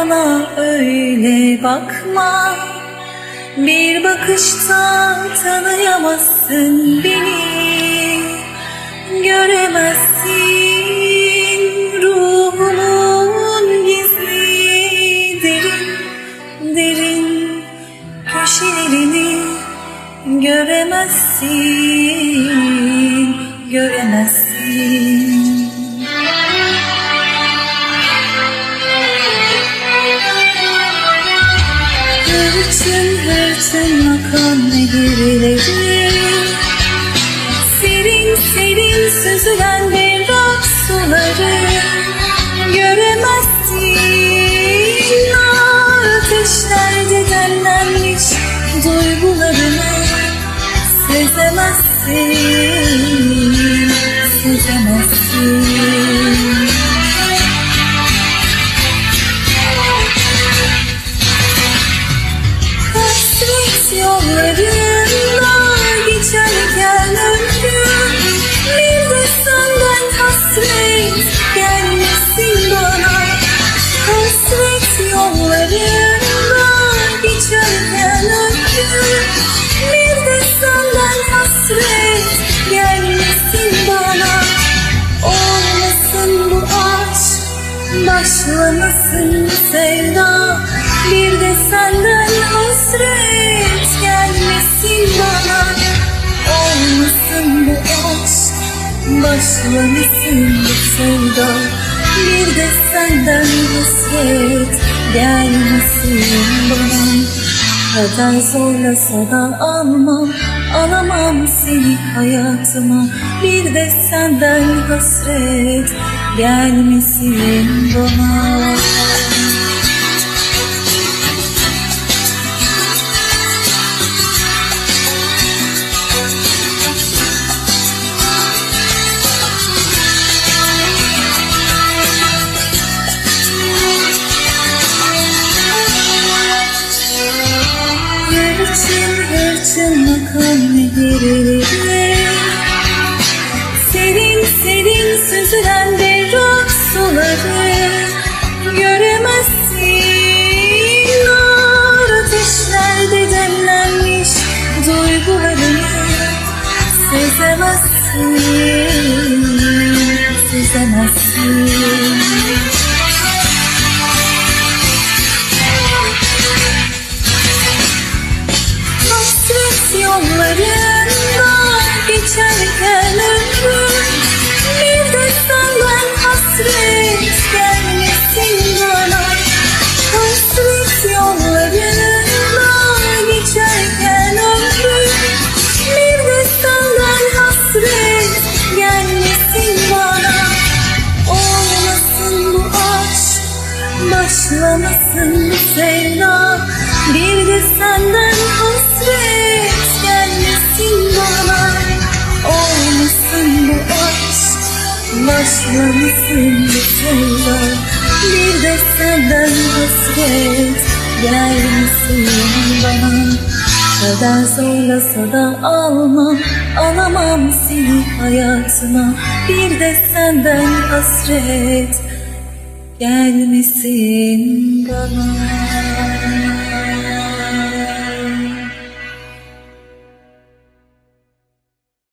bana öyle bakma. Bir bakışta tanıyamazsın beni. Göremezsin ruhumun gizli derin derin köşelerini. Göremezsin, göremezsin Hırçın hırçın akan nehirleri Serin serin süzülen berrak suları Göremezsin. Nar ateşlerde demlenmiş duygularını Sezemezsin Sezemezsin Hasret yollarında geçerken ömrüm. Bir de senden hasret gelmesin bana. Hasret yollarında geçerken ömrüm. Bir de senden hasret gelmesin bana. Olmasın bu aşk Başlamasın sevda. Bir de senden hasret Bana Olmasın bu aşk Başlamasın bu sevda. Bir de senden hasret Gelmesin bana. Kader zorlasa da almam Alamam seni hayatıma. Bir de senden hasret Gelmesin bana Hırçın hırçın akan nehirleri Serin serin süzülen berrak suları Göremezsin. Nar ateşlerde demlenmiş duygularını Sezemezsin Sezemezsin Hasret yollarında geçerken ömrüm Bir de senden hasret gelmesin bana. Hasret yollarında geçerken ömrüm Bir de senden hasret gelmesin bana. Olmasın bu aşk Başlamasın bu sevda. Bir de senden hasret Başlamasın bu sevda Bir de senden hasret Gelmesin bana? Kader zorlasa da almam Alamam seni hayatıma Bir de senden hasret. Gelmesin bana.